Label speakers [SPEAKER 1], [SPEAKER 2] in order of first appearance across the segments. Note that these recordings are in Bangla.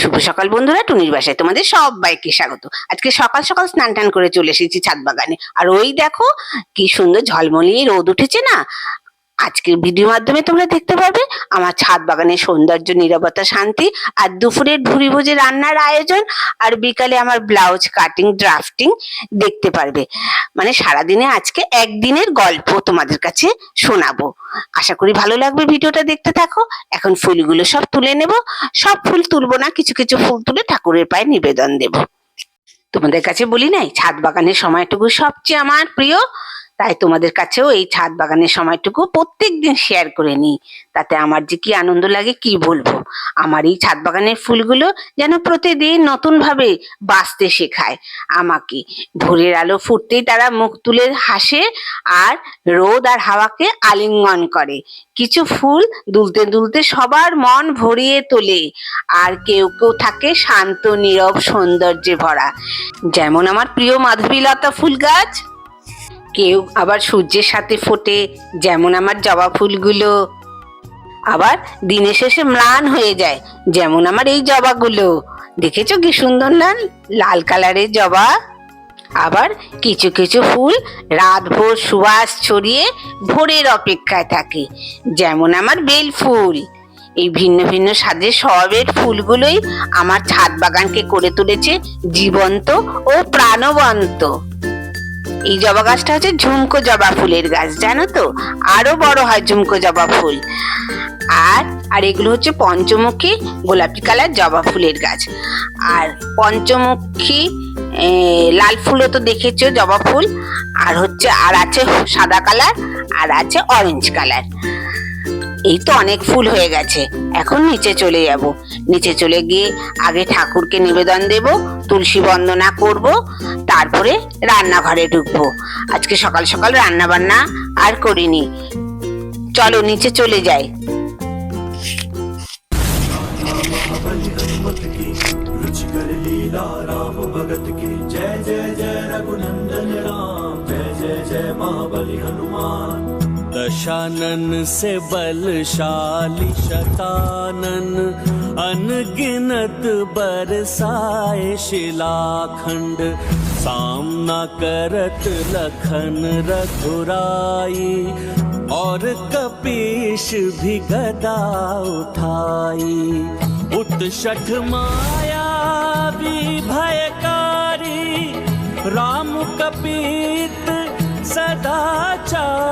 [SPEAKER 1] শুভ সকাল বন্ধুরা, টুনির বাসায় তোমাদের সবাইকে স্বাগত। আজকে সকাল সকাল স্নান টান করে চলে এসেছি ছাদ বাগানে। আর ওই দেখো, কি সুন্দর ঝলমলিয়ে রোদ উঠেছে না? আজকের ভিডিও মাধ্যমে তোমরা দেখতে পারবে আমার ছাদ বাগানের সৌন্দর্য, নিরবতা, শান্তি আর দুপুরের ভুরি ভোজে রান্নার আয়োজন আর বিকালে আমার ব্লাউজ কাটিং ড্রাফটিং দেখতে পারবে। মানে সারাদিনে আজকে একদিনের গল্প তোমাদের কাছে শোনাবো। আশা করি ভালো লাগবে ভিডিওটা দেখতে থাকো। এখন ফুলগুলো সব তুলে নেব। সব ফুল তুলবো না, কিছু কিছু ফুল তুলে ঠাকুরের পায়ে নিবেদন দেব। তোমাদের কাছে বলি নাই, ছাদ বাগানের সময়টুকু সবচেয়ে আমার প্রিয় তাই তোমাদের কাছেও এই ছাদ বাগানের সময়টুকু প্রত্যেক দিন শেয়ার করে নিই। তাতে আমার যে কি আনন্দ লাগে, কি বলব? আমার এই ছাদ বাগানের ফুলগুলো যেন প্রতিদিন নতুন ভাবে বাঁচতে শেখায় আমাকে। ভোরের আলো ফুটতেই তারা মুখ তুলে হাসে আর রোদ আর হাওয়াকে আলিঙ্গন করে। কিছু ফুল দুলতে দুলতে সবার মন ভরিয়ে তোলে আর কেউ কেউ থাকে শান্ত, নীরব, সৌন্দর্যে ভরা। যেমন আমার প্রিয় মাধবীলতা ফুল গাছ কেউ আবার সূর্যের সাথে ফোটে, যেমন আমার জবা ফুলগুলো। আবার দিনের শেষে ম্লান হয়ে যায়, যেমন আমার এই জবাগুলো। দেখেছ কি সুন্দর লাল লাল কালারের জবা। আবার কিছু কিছু ফুল রাতভর সুবাস ছড়িয়ে ভোরের অপেক্ষায় থাকে, যেমন আমার বেল ফুল। এই ভিন্ন ভিন্ন স্বাদের সবের ফুলগুলোই আমার ছাদ বাগানকে করে তুলেছে জীবন্ত ও প্রাণবন্ত। এই জবা গাছটা হচ্ছে ঝুমকো জবা ফুলের গাছ, জানো তো? আরও বড় হয় ঝুমকো জবা ফুল। আর আর এগুলো হচ্ছে পঞ্চমুখী গোলাপি কালার জবা ফুলের গাছ। আর পঞ্চমুখী লাল ফুলও তো দেখেছ জবা ফুল। আর হচ্ছে, আর আছে সাদা কালার, আর আছে অরেঞ্জ কালার। এই তো অনেক ফুল হয়ে গেছে এখন নিচে চলে যাব নিচে চলে গিয়ে আগে ঠাকুরকে নিবেদন দেব তুলসী বন্দনা করব তারপরে রান্নাঘরে ঢুকবো আজকে সকাল সকাল রান্না বান্না আর করিনি চলো নিচে চলে যাই
[SPEAKER 2] रुचिकर लीला राम भगत की जय जय जय रघुनंदन राम जय जय जय महाबली हनुमान दशानन से बलशाली शतानन, अनगिनत बरसाए शिलाखंड, सामना करत लखन रघुराई, और कपीश भी गदा उठाई। उत्षठ माया भी भयकारी, राम कपीत सदाचारी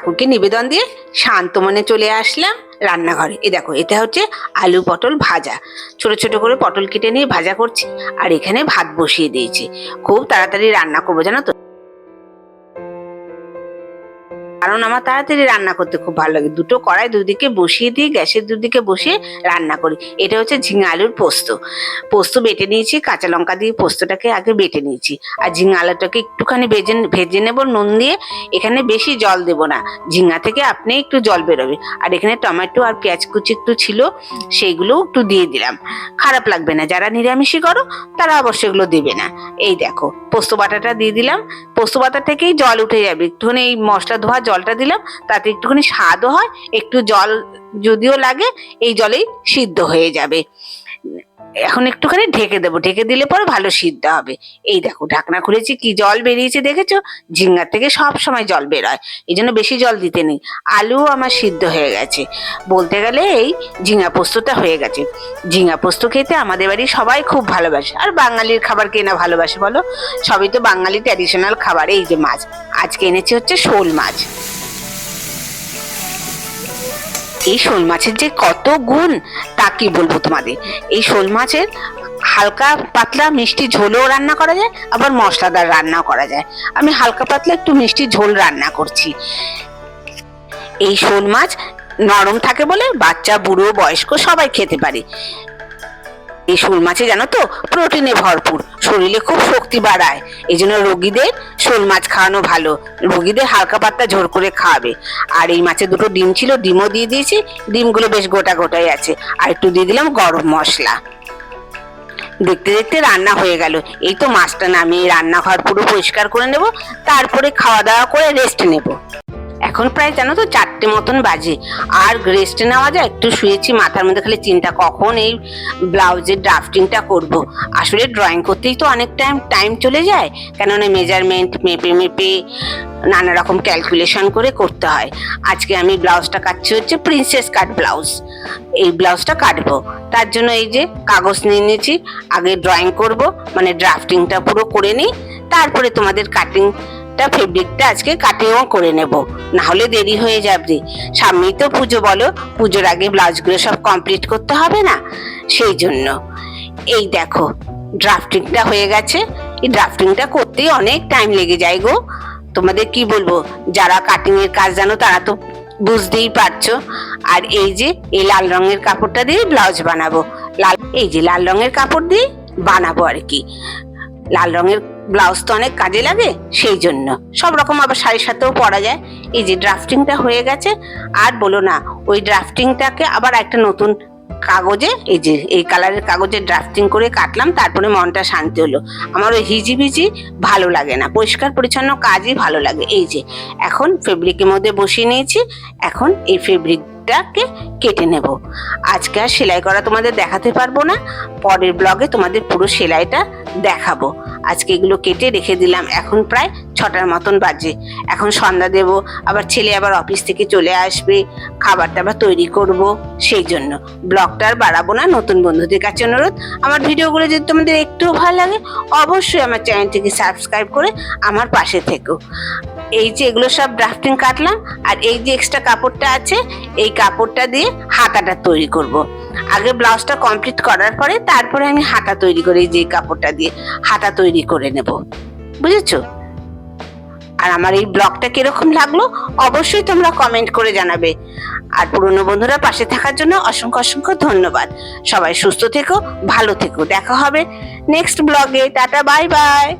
[SPEAKER 1] ঠাকুরকে নিবেদন দিয়ে শান্ত মনে চলে আসলাম রান্নাঘরে। এ দেখো, এটা হচ্ছে আলু পটল ভাজা। ছোট ছোট করে পটল কেটে নিয়ে ভাজা করছি, আর এখানে ভাত বসিয়ে দিয়েছি। খুব তাড়াতাড়ি রান্না করব, জানো তো? কারণ আমার তাড়াতাড়ি রান্না করতে খুব ভালো লাগে। দুটো কড়াই দুদিকে বসিয়ে দিয়ে গ্যাসের দুদিকে বসিয়ে রান্না করি। এটা হচ্ছে ঝিঙা আলুর পোস্ত। পোস্ত বেটে নিয়েছি, কাঁচা লঙ্কা দিয়ে পোস্তটাকে আগে বেটে নিয়েছি। আর ঝিঙা আলুটাকে একটুখানি ভেজে ভেজে নেব, নুন দিয়ে। এখানে বেশি জল দেব না। ঝিঙা থেকে আপনি একটু জল বেরোবে। আর এখানে টমেটো আর পেঁয়াজ কুচি একটু ছিল সেইগুলো একটু দিয়ে দিলাম। খারাপ লাগবে না। যারা নিরামিষই করো, তারা অবশ্যই এগুলো দেবে না। এই দেখো, পোস্ত বাটাটা দিয়ে দিলাম। পোস্ত বাটা থেকেই জল উঠে যাবে। একটুখানি এই মশলা ধোয়া জলটা দিলাম, তাতে একটুখানি স্বাদও হয়, একটু জল যদিও লাগে, এই জলেই সিদ্ধ হয়ে যাবে। এখন একটুখানি ঢেকে দেবো। ঢেকে দিলে পরে ভালো সিদ্ধ হবে। এই দেখো, ঢাকনা খুলেছি, কি জল বেরিয়েছে দেখেছ? ঝিঙ্গার থেকে সব সময় জল বেরোয়। এই জন্য বেশি জল দিতে নেই। আলু আমার সিদ্ধ হয়ে গেছে। বলতে গেলে এই ঝিঙা পোস্তটা হয়ে গেছে। ঝিঙা পোস্ত খেতে আমাদের বাড়ি সবাই খুব ভালোবাসে। আর বাঙালির খাবার কে না ভালোবাসে বলো? সবই তো বাঙালি ট্র্যাডিশনাল খাবার। এই যে মাছ, আজকে এনেছি হচ্ছে শোল মাছ। এই শোল মাছের যে কত গুণ, তা কি বলব তোমাদের? এই শোল মাছের হালকা পাতলা মিষ্টি ঝোলও রান্না করা যায়, আবার মশলাদার রান্নাও করা যায়। আমি হালকা পাতলা একটু মিষ্টি ঝোল রান্না করছি। এই শোল মাছ নরম থাকে বলে বাচ্চা, বুড়ো, বয়স্ক সবাই খেতে পারে। এই শোল মাছে জানো তো প্রোটিনে ভরপুর। শরীরে খুব শক্তি বাড়ায়। এই জন্য রোগীদের শোল মাছ খাওয়ানো ভালো। রোগীদের হালকা পাতলা ঝোল করে খাওয়াবে। আর এই মাছে দুটো ডিম ছিল, ডিমও দিয়ে দিয়েছি। ডিমগুলো বেশ গোটা গোটাই আছে। আর একটু দিয়ে দিলাম গরম মশলা। দেখতে দেখতে রান্না হয়ে গেল। এই তো মাছটা নামিয়ে রান্নাঘর পুরো পরিষ্কার করে নেব। তারপরে খাওয়া দাওয়া করে রেস্ট নেব। এখন প্রায় জানো তো চারটে চারটে মতন বাজে। আর রেস্টে নেওয়া যায়, একটু শুয়েছি, মাথার মধ্যে খালি চিন্তা, কখন এই ব্লাউজের ড্রাফটিংটা করব? আসলে ড্রয়িং করতেই তো অনেক টাইম টাইম চলে যায়, কেননা মেজারমেন্ট মেপে মেপে নানা রকম ক্যালকুলেশন করে করতে হয়। আজকে আমি ব্লাউজটা কাটছি হচ্ছে প্রিন্সেস কাট ব্লাউজ এই ব্লাউজটা কাটবো। তার জন্য এই যে কাগজ নিয়ে নিয়েছি, আগে ড্রয়িং করব মানে ড্রাফটিংটা পুরো করে নিই, তারপরে তোমাদের কাটিংটা ফেব্রিকটা আজকে কাটিংও করে নেব। না হলে দেরি হয়ে যাবে। সামনেই তো পুজো বলো। পুজোর আগে ব্লাউজগুলো সব কমপ্লিট করতে হবে না? সেই জন্য। এই দেখো ড্রাফটিংটা হয়ে গেছে। এই ড্রাফটিংটা করতেই অনেক টাইম লেগে যায় গো। তোমাদের কি বলব? যারা কাটিং এর কাজ জানো, তারা তো বুঝতেই পারছ। আর এই যে, এই লাল রঙের কাপড়টা দিয়ে ব্লাউজ বানাবো। লাল এই যে, লাল রঙের কাপড় দিয়ে বানাবো আর কি। লাল রঙের ব্লাউজ তো অনেক কাজে লাগে, সেই জন্য। সব রকম আবার শাড়ির সাথেও পরা যায়। এই যে ড্রাফটিংটা হয়ে গেছে, আর বলো না, ওই ড্রাফটিংটাকে আবার একটা নতুন কাগজে, এই যে, এই কালারের কাগজে ড্রাফটিং করে কাটলাম, তারপরে মনটা শান্তি হলো। আমার ওই হিজিবিজি ভালো লাগে না, পরিষ্কার পরিচ্ছন্ন কাজই ভালো লাগে। এই যে, এখন ফেব্রিকের মধ্যে বসিয়ে নিয়েছি, এখন এই ফেব্রিকটাকে কেটে নেব। আজকে আর সেলাই করা তোমাদের দেখাতে পারব না, পরের ব্লগে তোমাদের পুরো সেলাইটা দেখাবো। আজকে এগুলো কেটে রেখে দিলাম। এখন প্রায় ছটার মতন বাজে। এখন সন্ধ্যা দেব, আবার ছেলে আবার অফিস থেকে চলে আসবে খাবার টাবার তৈরি করব সেই জন্য। ব্লগটা আর বাড়াবো না, নতুন বন্ধুদের কাছে অনুরোধ, আমার ভিডিওগুলো যদি তোমাদের একটু ভালো লাগে, অবশ্যই আমার চ্যানেলটিকে সাবস্ক্রাইব করে আমার পাশে থেকো। এই যে এগুলো সব ড্রাফটিং কাটলাম, আর এই যে এক্সট্রা কাপড়টা আছে, এই কাপড়টা দিয়ে হাতাটা তৈরি করব। আগে ব্লাউজটা কমপ্লিট করার পরে তারপরে আমি হাতা তৈরি করি, যে কাপড়টা দিয়ে হাতা তৈরি করে নেব। বুঝেছ? আর আমার এই ব্লগটা কীরকম লাগল অবশ্যই তোমরা কমেন্ট করে জানাবে। আর পুরনো বন্ধুরা পাশে থাকার জন্য অসংখ্য অসংখ্য ধন্যবাদ। সবাই সুস্থ থেকো, ভালো থেকো। দেখা হবে নেক্সট ব্লগে টাটা বাই বাই